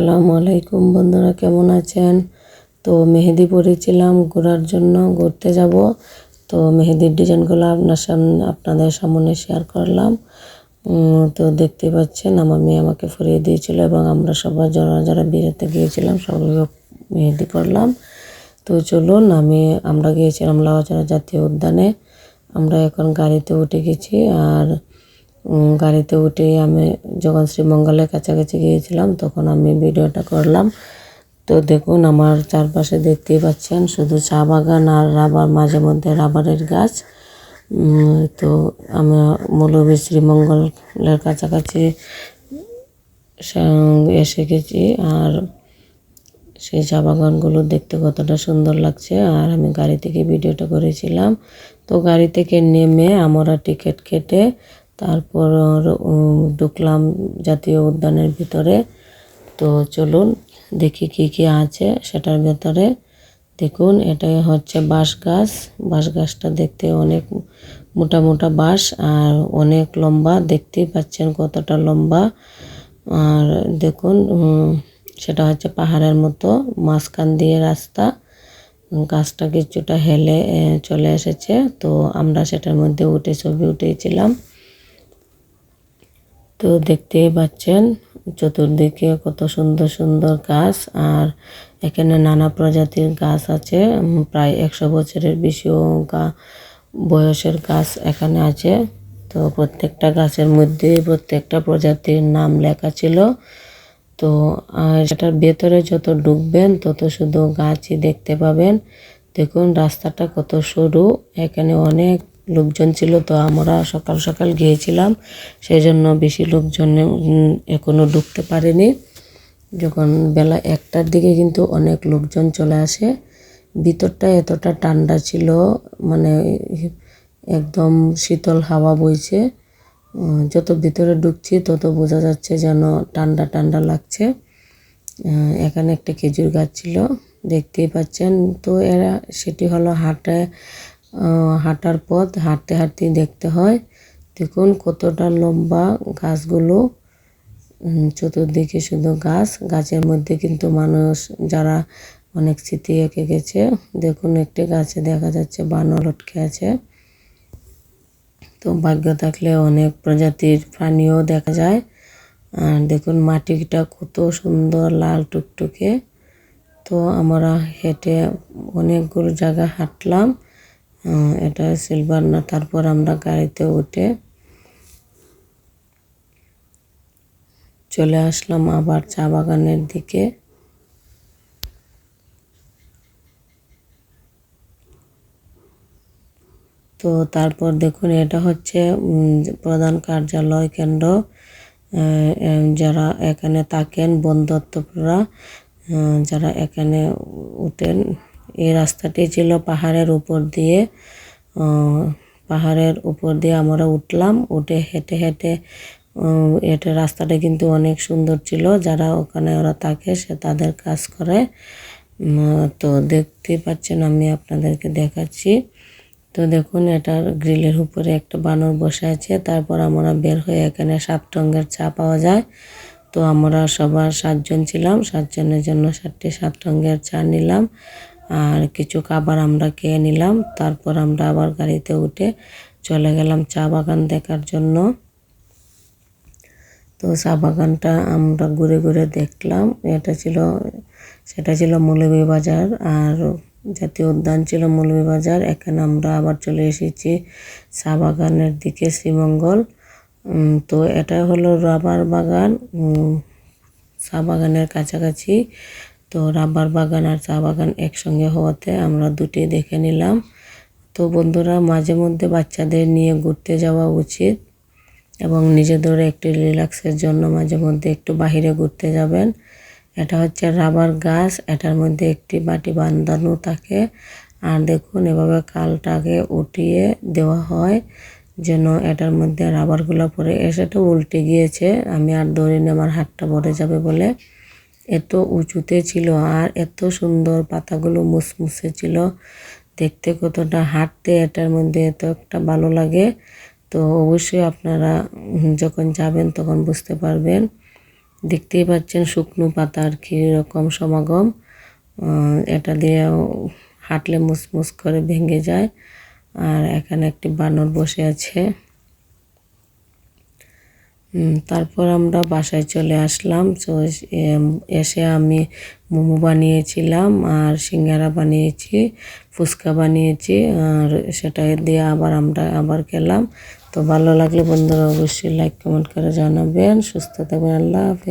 আসসালামু আলাইকুম বন্ধুরা, কেমন আছেন? তো মেহেদি পরেছিলাম, ঘোরার জন্য ঘুরতে যাব। তো মেহেদির ডিজাইনগুলো আপনার সামনে আপনাদের সামনে শেয়ার করলাম। তো দেখতে পাচ্ছেন, আমার মেয়ে আমাকে ফুরিয়ে দিয়েছিল এবং আমরা সবাই যারা যারা বেরোতে গিয়েছিলাম সবাই মেহেদি করলাম তো চলুন, আমি, আমরা গিয়েছিলাম লাওয়াচড়া জাতীয় উদ্যানে। আমরা এখন গাড়িতে উঠে গেছি, আর গাড়িতে উঠে আমি যখন শ্রীমঙ্গলের কাছাকাছি গিয়েছিলাম, তখন আমি ভিডিওটা করলাম। তো দেখুন, আমার চারপাশে দেখতেই পাচ্ছেন, শুধু চা বাগান আর রাবার, মাঝে মধ্যে রাবারের গাছ। তো আমি মৌলভী শ্রীমঙ্গলের কাছাকাছি এসে গেছি, আর সেই চা বাগানগুলো দেখতে কতটা সুন্দর লাগছে। আর আমি গাড়ি থেকে ভিডিওটা করেছিলাম। তো গাড়ি থেকে নেমে আমরা টিকিট কেটে তারপর ঢুকলাম জাতীয় উদ্যানের ভিতরে। তো চলুন দেখি কি কি আছে সেটার ভেতরে। দেখুন, এটাই হচ্ছে বাঁশ গাছ। বাঁশ গাছটা দেখতে অনেক মোটা মোটা বাঁশ আর অনেক লম্বা। দেখতেই পাচ্ছেন কতটা লম্বা। আর দেখুন সেটা হচ্ছে পাহাড়ের মতো, মাঝখান দিয়ে রাস্তা। গাছটা কিছুটা হেলে চলে এসেছে। তো আমরা সেটার মধ্যে উঠে ছবি উঠেছিলাম। তো দেখতেই পাচ্ছেন চতুর্দিকে কত সুন্দর সুন্দর গাছ, আর এখানে নানা প্রজাতির গাছ আছে। প্রায় একশো বছরের বেশিও গা- বয়সের গাছ এখানে আছে। তো প্রত্যেকটা গাছের মধ্যে প্রত্যেকটা প্রজাতির নাম লেখা ছিল। তো আর সেটার ভেতরে যত ঢুকবেন তত শুধু গাছই দেখতে পাবেন। দেখুন, রাস্তাটা কত সরু। এখানে অনেক লোকজন ছিল তো আমরা সকাল সকাল গিয়েছিলাম। সেই জন্য বেশি লোকজন উম, এখনও ঢুকতে পারেনি। যখন বেলা একটার দিকে কিন্তু অনেক লোকজন চলে আসে। ভিতরটা এতটা ঠান্ডা ছিল মানে একদম শীতল হাওয়া বইছে। যত ভিতরে ঢুকছি তত বোঝা যাচ্ছে যেন ঠান্ডা ঠান্ডা লাগছে। এখানে একটা খেজুর গাছ ছিল দেখতেই পাচ্ছেন। তো এরা সেটি হলো হাঁটা হাঁটার পথ, হাঁটতে হাঁটতে দেখতে হয়। দেখুন কতটা লম্বা গাছগুলো। চতুর্দিকে শুধু গাছ, গাছের মধ্যে কিন্তু মানুষ, যারা অনেক স্মৃতি এঁকে গেছে। দেখুন একটি গাছে দেখা যাচ্ছে বানর লটকে আছে। তো ভাগ্য থাকলে অনেক প্রজাতির প্রাণীও দেখা যায়। আর দেখুন মাটিটা কত সুন্দর লাল টুকটুকে। তো আমরা হেঁটে অনেকগুলো জায়গা হাঁটলাম। এটা সিলভার না, তারপর আমরা গাড়িতে উঠে চলে আসলাম আবার চা বাগানের দিকে। তো তারপর দেখুন, এটা হচ্ছে প্রধান কার্যালয় কেন্দ্র। যারা এখানে থাকেন বন যারা এখানে উঠেন এই রাস্তাটি ছিল পাহাড়ের উপর দিয়ে পাহাড়ের উপর দিয়ে আমরা উঠলাম। উঠে হেঁটে হেঁটে এটা রাস্তাটা কিন্তু অনেক সুন্দর ছিল। যারা ওখানে ওরা থাকে, সে তাদের কাজ করে। তো দেখতেই পাচ্ছেন, আমি আপনাদেরকে দেখাচ্ছি। তো দেখুন, এটার গ্রিলের উপরে একটা বানর বসে আছে। তারপর আমরা বের হয়ে এখানে সাত রঙের চা পাওয়া যায়। তো আমরা সবার সাতজন ছিলাম। সাতজনের জন্য সাতটি সাত রঙের চা নিলাম। আর কিছু খাবার আমরা খেয়ে নিলাম। তারপর আমরা আবার গাড়িতে উঠে চলে গেলাম চা বাগান দেখার জন্য। তো চা বাগানটা আমরা ঘুরে ঘুরে দেখলাম। এটা ছিল, সেটা ছিল মৌলভীবাজার আর জাতীয় উদ্যান ছিল মৌলভীবাজার এখানে আমরা আবার চলে এসেছি চা বাগানের দিকে, শ্রীমঙ্গল। তো এটা হলো রাবার বাগান। চা বাগানের কাছাকাছি। তো রাবার বাগান আর চা বাগান একসঙ্গে হওয়াতে আমরা দুটি দেখে নিলাম। তো বন্ধুরা, মাঝে মধ্যে বাচ্চাদের নিয়ে ঘুরতে যাওয়া উচিত এবং নিজেদের একটু রিল্যাক্সের জন্য মাঝে মধ্যে একটু বাহিরে ঘুরতে যাবেন। এটা হচ্ছে রাবার গাছ, এটার মধ্যে একটি বাটি বান্ধানো থাকে। আর দেখুন, এভাবে কালটাকে উঠিয়ে দেওয়া হয় যেন এটার মধ্যে রাবারগুলো পরে এসেটা উল্টে গিয়েছে, আমি আর ধরিনি আমার হাতটা ভরে যাবে বলে। এত উঁচুতে ছিল আর এত সুন্দর পাতাগুলো মুসমুসে ছিল। দেখতে কতটা হাঁটতে এটার মধ্যে এত একটা ভালো লাগে। তো অবশ্যই আপনারা যখন যাবেন তখন বুঝতে পারবেন। দেখতেই পাচ্ছেন শুকনো পাতার কি রকম সমাগম এটা দিয়ে হাঁটলে মুসমুস করে ভেঙে যায়। আর এখানে একটি বানর বসে আছে। তারপর আমরা বাসায় চলে আসলাম। তো এসে আমি মোমো বানিয়েছিলাম আর সিঙ্গারা বানিয়েছি, ফুচকা বানিয়েছি আর সেটা দিয়ে আবার আমরা আবার খেলাম তো ভালো লাগলে বন্ধুরা অবশ্যই লাইক কমেন্ট করে জানাবেন। সুস্থ থাকবেন, আল্লাহ হাফেজ।